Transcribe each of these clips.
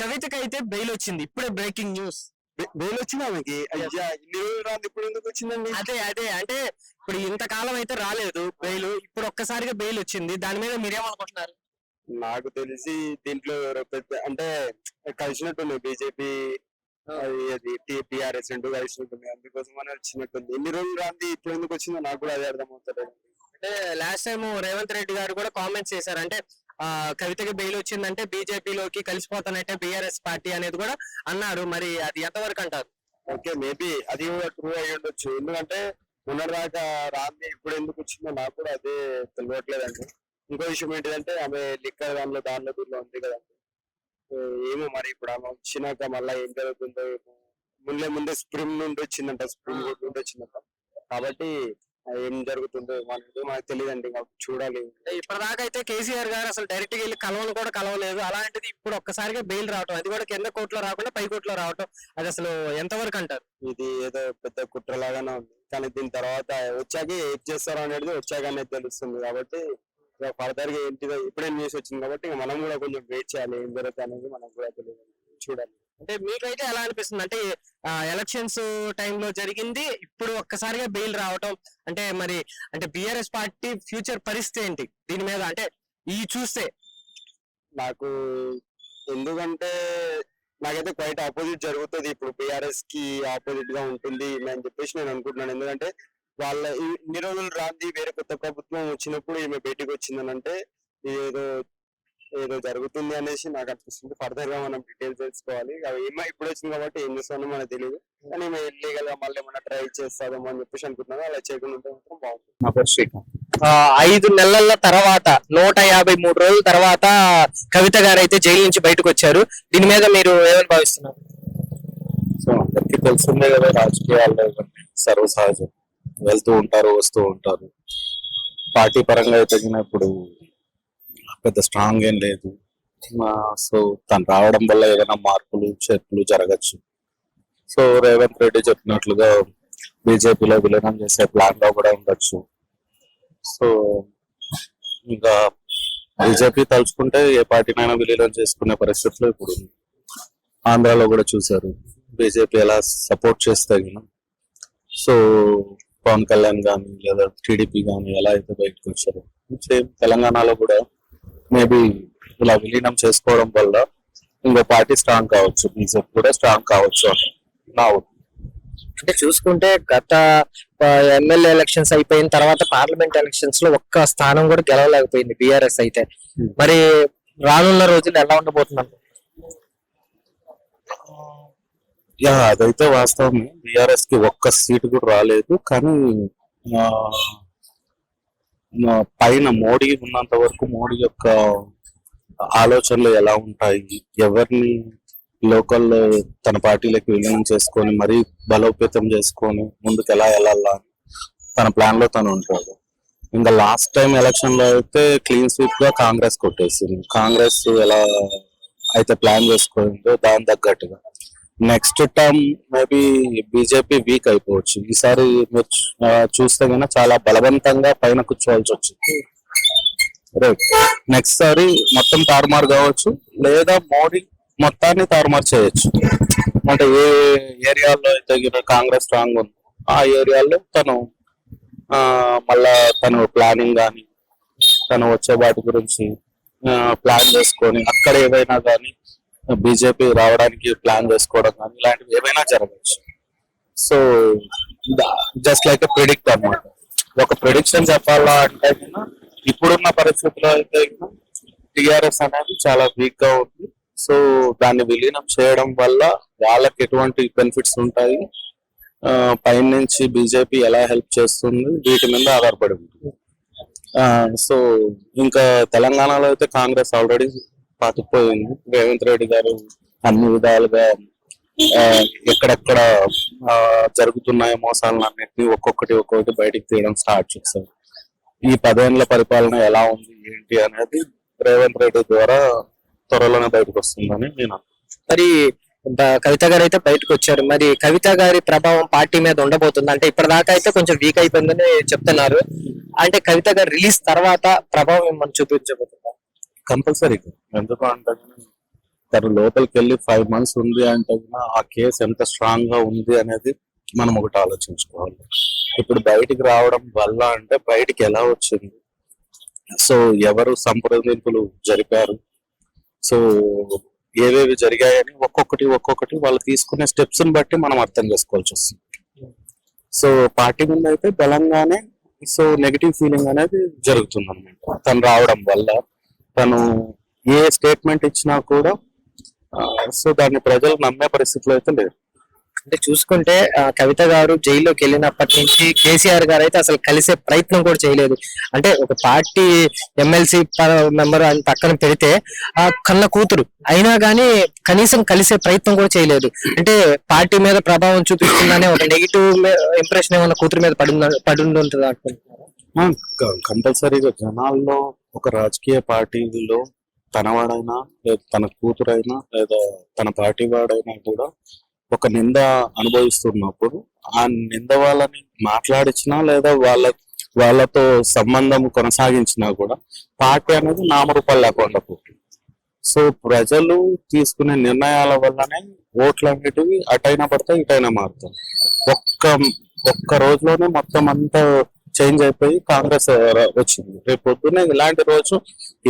కవితకి అయితే బెయిల్ వచ్చింది. ఇప్పుడే బ్రేకింగ్ న్యూస్ బెయిల్ వచ్చింది ఆమెకి? అయ్యా ఇన్ని రోజులు రాదు ఇప్పుడు ఎందుకు వచ్చిందండి? అదే అదే. అంటే ఇప్పుడు ఇంతకాలం అయితే రాలేదు బెయిల్. ఇప్పుడు ఒక్కసారిగా బెయిల్ వచ్చింది. దాని మీద మీరేమనుకుంటున్నారు? నాకు తెలిసి దీంట్లో ఎవరో పెద్ద అంటే కలిసినట్టుంది. బీజేపీ అది టిఆర్ఎస్ రెండు కలిసినట్టుంది. అందుకోసం అని వచ్చినట్టుంది. ఎన్ని రోజులు రాంది ఇప్పుడు ఎందుకు వచ్చిందో నాకు కూడా అదే అర్థం అవుతలేదు అంటే లాస్ట్ టైం రేవంత్ రెడ్డి గారు కూడా కామెంట్స్ చేశారు. అంటే ఆ కవితకి బెయిల్ వచ్చిందంటే బీజేపీలోకి కలిసిపోతానంటే బీఆర్ఎస్ పార్టీ అనేది కూడా అన్నారు. మరి అది ఎంతవరకు అంటారు? ఓకే మేబీ అది కూడా ట్రూ అయి ఉండొచ్చు. ఎందుకంటే మొన్నటిదాకా రాంది ఇప్పుడు ఎందుకు వచ్చిందో నాకు కూడా అదే తెలియట్లేదండి. ఇంకో విషయం ఏంటిదంటే ఆమె లిక్కర్ దానిలో దానిలో దీనిలో ఉంది కదండి. ఏమో మరి ఇప్పుడు ఆమె వచ్చినాక మళ్ళీ ఏం జరుగుతుందో ఏమో. ముందే ముందే స్ప్రిమ్ నుండి వచ్చిందంట స్ప్రిమ్ నుండి వచ్చిందంట. కాబట్టి ఏం జరుగుతుందో మనకి మనకు తెలియదండి చూడాలి. ఇప్పటిదాకా అయితే కేసీఆర్ గారు అసలు డైరెక్ట్గా వెళ్ళి కలవను కూడా కలవలేదు. అలాంటిది ఇప్పుడు ఒక్కసారిగా బెయిల్ రావటం అది కూడా కింద కోర్టులో రాకుండా పై కోర్టులో రావటం అది అసలు ఎంతవరకు అంటారు? ఇది ఏదో పెద్ద కుట్రలాగానే ఉంది. కానీ దీని తర్వాత వచ్చాక ఏం చేస్తారో అనేది వచ్చాకనే తెలుస్తుంది కాబట్టి ఫర్దర్గా ఏంటిదో ఇప్పుడే న్యూస్ వచ్చింది కాబట్టి మనం కూడా కొంచెం వెయిట్ చేయాలి ఏం జరుగుతుంది అనేది మనకు కూడా తెలియదు. చూడాలి. అంటే మీకైతే ఎలా అనిపిస్తుంది? అంటే ఎలక్షన్స్ టైంలో జరిగింది ఇప్పుడు ఒక్కసారిగా బెయిల్ రావటం అంటే మరి అంటే బిఆర్ఎస్ పార్టీ ఫ్యూచర్ పరిస్థితి ఏంటి? దీని మీద అంటే ఈ చూస్తే. నాకు ఎందుకంటే నాకైతే క్వైట్ ఆపోజిట్ జరుగుతుంది. ఇప్పుడు బీఆర్ఎస్కి ఆపోజిట్గా ఉంటుంది అని చెప్పేసి నేను అనుకుంటున్నాను. ఎందుకంటే వాళ్ళ ఇన్ని రోజులు రాంది వేరే కొత్త ప్రభుత్వం వచ్చినప్పుడు ఈమె బయటికి వచ్చిందని అంటే ఏదో ఏదో జరుగుతుంది అనేసి నాకు అనిపిస్తుంది. ఫర్దర్గా మనం డీటెయిల్స్ తెలుసుకోవాలి. ఏమో ఇప్పుడు వచ్చింది కాబట్టి ఏం చేస్తానో మనకు తెలియదు కానీ ఈమె ఇల్లీగల్గా మళ్ళీ ఏమైనా ట్రై చేస్తాదేమో అని చెప్పేసి అనుకుంటున్నాను. అలా చేయకుండా ఉంటే మాత్రం బాగుంటుంది. నా పేరు శ్రీకాంత్. ఆ, ఐదు నెలల తర్వాత నూట యాభై మూడు రోజుల తర్వాత కవిత గారు అయితే జైలు నుంచి బయటకు వచ్చారు. దీని మీద మీరు ఏమని భావిస్తున్నారు? సో అందరికీ తెలిసిందే కదా రాజకీయాల్లో సర్వసహజం. వెళ్తూ ఉంటారు వస్తూ ఉంటారు. పార్టీ పరంగా అయితే ఇప్పుడు పెద్ద స్ట్రాంగ్ ఏం లేదు. సో తను రావడం వల్ల ఏదైనా మార్పులు చేర్పులు జరగచ్చు. సో రేవంత్ రెడ్డి చెప్పినట్లుగా బీజేపీలో విలీనం చేసే ప్లాన్లో కూడా ఉండొచ్చు. సో ఇంకా బీజేపీ తలుచుకుంటే ఏ పార్టీనైనా విలీనం చేసుకునే పరిస్థితులు ఇప్పుడు. ఆంధ్రాలో కూడా చూశారు. బీజేపీ ఎలా సపోర్ట్ చేస్తే సో పవన్ కళ్యాణ్ కానీ లేదా టీడీపీ కానీ ఎలా అయితే బయటకు వచ్చారు. సేమ్ తెలంగాణలో కూడా మేబీ ఇలా విలీనం చేసుకోవడం వల్ల ఇంకో పార్టీ స్ట్రాంగ్ కావచ్చు బీజేపీ కూడా స్ట్రాంగ్ కావచ్చు అని నా. అంటే చూసుకుంటే గత ఎమ్మెల్యే ఎలక్షన్స్ అయిపోయిన తర్వాత పార్లమెంట్ ఎలక్షన్స్లో ఒక్క స్థానం కూడా గెలవలేకపోయింది బిఆర్ఎస్ అయితే. మరి రానున్న రోజులు ఎలా ఉండబోతున్నారు యా అదైతే వాస్తవమే. బీఆర్ఎస్కి ఒక్క సీటు కూడా రాలేదు కానీ పైన మోడీ ఉన్నంత వరకు మోడీ యొక్క ఆలోచనలు ఎలా ఉంటాయి? ఎవరిని లోకల్ తన పార్టీలకు విలీనం చేసుకొని మరీ బలోపేతం చేసుకొని ముందుకు ఎలా వెళ్ళాలా? తన ప్లాన్లో తను ఉంటాడు. ఇంకా లాస్ట్ టైం ఎలక్షన్లో అయితే క్లీన్ స్వీప్గా కాంగ్రెస్ కొట్టేసింది. కాంగ్రెస్ ఎలా అయితే ప్లాన్ చేసుకోయిందో దాని తగ్గట్టుగా. Next term maybe BJP weak అయిపోవచ్చు. ఈసారి మీరు చూస్తే కనుక చాలా బలవంతంగా పైన కూర్చోవాల్సి వచ్చింది. రైట్ నెక్స్ట్ సారి మొత్తం తారుమారు కావచ్చు లేదా మోడీ మొత్తాన్ని తారుమారు చేయొచ్చు. అంటే ఏ ఏరియాల్లో అయితే కాంగ్రెస్ స్ట్రాంగ్ ఉంది ఆ ఏరియాలో తను ఆ, మళ్ళా తను ప్లానింగ్ కానీ తను వచ్చే వాటి గురించి ప్లాన్ చేసుకొని అక్కడ ఏవైనా కానీ బీజేపీ రావడానికి ప్లాన్ చేసుకోవడం కానీ ఇలాంటివి ఏమైనా జరగచ్చు సో జస్ట్ లైక్ ప్రిడిక్ట్ అనమాట ఒక ప్రిడిక్షన్ చెప్పాలా అంటే ఇప్పుడున్న పరిస్థితిలో అయితే టిఆర్ఎస్ అనేది చాలా వీక్గా ఉంది. సో దాన్ని విలీనం చేయడం వల్ల వాళ్ళకి ఎటువంటి బెనిఫిట్స్ ఉంటాయి? ఆ, పైనుంచి బీజేపీ ఎలా హెల్ప్ చేస్తుంది? వీటి మీద ఆధారపడి ఉంటుంది. సో ఇంకా తెలంగాణలో అయితే కాంగ్రెస్ ఆల్రెడీ పాతుకుపోయింది రేవంత్ రెడ్డి గారు అన్ని విధాలుగా ఆ, ఎక్కడెక్కడ ఆ, జరుగుతున్నాయో మోసాలన్నింటినీ ఒక్కొక్కటి ఒక్కొక్కటి బయటికి తీయడం స్టార్ట్ చేశారు. ఈ పదేళ్ళ పరిపాలన ఎలా ఉంది ఏంటి అనేది రేవంత్ రెడ్డి ద్వారా త్వరలోనే బయటకు వస్తుందని నేను మరి కవిత గారు అయితే బయటకు వచ్చారు. మరి కవిత గారి ప్రభావం పార్టీ మీద ఉండబోతుంది. అంటే ఇప్పటిదాకా అయితే కొంచెం వీక్ అయిపోయిందని చెప్తున్నారు. అంటే కవిత గారు రిలీజ్ తర్వాత ప్రభావం మనం చూపించబోతుంది? కంపల్సరీ. ఎందుకు అంటే? తను లోపలికి వెళ్ళి ఫైవ్ మంత్స్ ఉంది అంటే ఆ కేసు ఎంత స్ట్రాంగ్గా ఉంది అనేది మనం ఒకటి ఆలోచించుకోవాలి. ఇప్పుడు బయటికి రావడం వల్ల అంటే బయటికి ఎలా వచ్చింది? సో ఎవరు సంప్రదింపులు జరిపారు? సో ఏవేవి జరిగాయని ఒక్కొక్కటి ఒక్కొక్కటి వాళ్ళు తీసుకునే స్టెప్స్ని బట్టి మనం అర్థం చేసుకోవాల్సి వస్తుంది. సో పార్టీ మీద అయితే బలంగానే సో నెగిటివ్ ఫీలింగ్ అనేది జరుగుతుంది అనమాట తను రావడం వల్ల. తను ఏ స్టేట్మెంట్ ఇచ్చినా కూడా సో దాన్ని ప్రజలు నమ్మే పరిస్థితిలో అయితే లేదు. అంటే చూసుకుంటే కవిత గారు జైల్లోకి వెళ్ళినప్పటి నుంచి కేసీఆర్ గారు అయితే అసలు కలిసే ప్రయత్నం కూడా చేయలేదు. అంటే ఒక పార్టీ ఎమ్మెల్సీ మెంబర్ అని పక్కన పెడితే ఆ కన్న కూతురు అయినా గానీ కనీసం కలిసే ప్రయత్నం కూడా చేయలేదు. అంటే పార్టీ మీద ప్రభావం చూపిస్తుందనే ఒక నెగిటివ్ ఇంప్రెషన్ ఏమన్నా కూతురు మీద పడి పడి ఉంటుంది అనుకుంటున్నారా కంపల్సరీగా జనాల్లో ఒక రాజకీయ పార్టీలో తనవాడైనా లేదా తన కూతురైనా లేదా తన పార్టీ వాడైనా కూడా ఒక నింద అనుభవిస్తున్నప్పుడు ఆ నింద వాళ్ళని మాట్లాడించినా లేదా వాళ్ళ వాళ్ళతో సంబంధం కొనసాగించినా కూడా పార్టీ అనేది నామరూపాలు లేకుండా పోతుంది సో ప్రజలు తీసుకునే నిర్ణయాల వల్లనే ఓట్లు అనేటివి అటైనా పడతాయి ఇటైనా మారుతాయి. ఒక్క ఒక్క రోజులోనే మొత్తం అంతా చేంజ్ అయిపోయి కాంగ్రెస్ వచ్చింది. రేపు పొద్దున్నే ఇలాంటి రోజు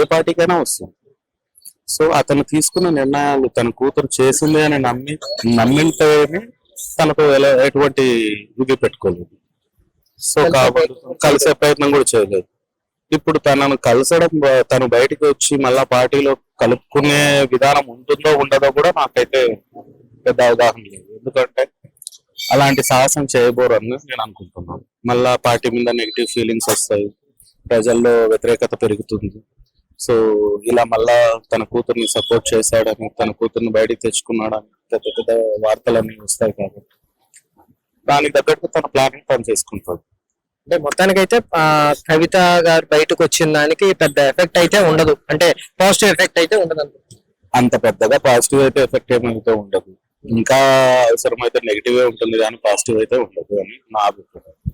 ఏ పార్టీకైనా వస్తుంది. సో అతను తీసుకున్న నిర్ణయాలు తన కూతురు చేసింది అని నమ్మి నమ్మింటేనే తనకు ఎలా- ఎటువంటి ఇది పెట్టుకోలేదు. సో కాబట్టి కలిసే ప్రయత్నం కూడా చేయలేదు. ఇప్పుడు తనను కలిసడం తను బయటికి వచ్చి మళ్ళా పార్టీలో కలుపుకునే విధానం ఉంటుందో ఉండదో కూడా నాకైతే పెద్ద అవగాహన లేదు. ఎందుకంటే అలాంటి సాహసం చేయబోరు అని నేను అనుకుంటున్నాను. మళ్ళా పార్టీ మీద నెగిటివ్ ఫీలింగ్స్ వస్తాయి. ప్రజల్లో వ్యతిరేకత పెరుగుతుంది. సో ఇలా మళ్ళా తన కూతుర్ని సపోర్ట్ చేశాడని తన కూతుర్ని బయటికి తెచ్చుకున్నాడని పెద్ద పెద్ద వార్తలన్నీ వస్తాయి కాబట్టి. దానికి తగ్గట్టు తన ప్లానింగ్ తను చేసుకుంటాడు. అంటే మొత్తానికైతే కవిత గారు బయటకు వచ్చిన దానికి పెద్ద ఎఫెక్ట్ అయితే ఉండదు. అంటే పాజిటివ్ ఎఫెక్ట్ అయితే ఉండదు. అంత. పెద్దగా పాజిటివ్ అయితే ఎఫెక్ట్ ఏమైతే ఉండదు. ఇంకా అవసరమైతే నెగిటివ్ ఉంటుంది కానీ పాజిటివ్ అయితే ఉండదు అని నా అభిప్రాయం.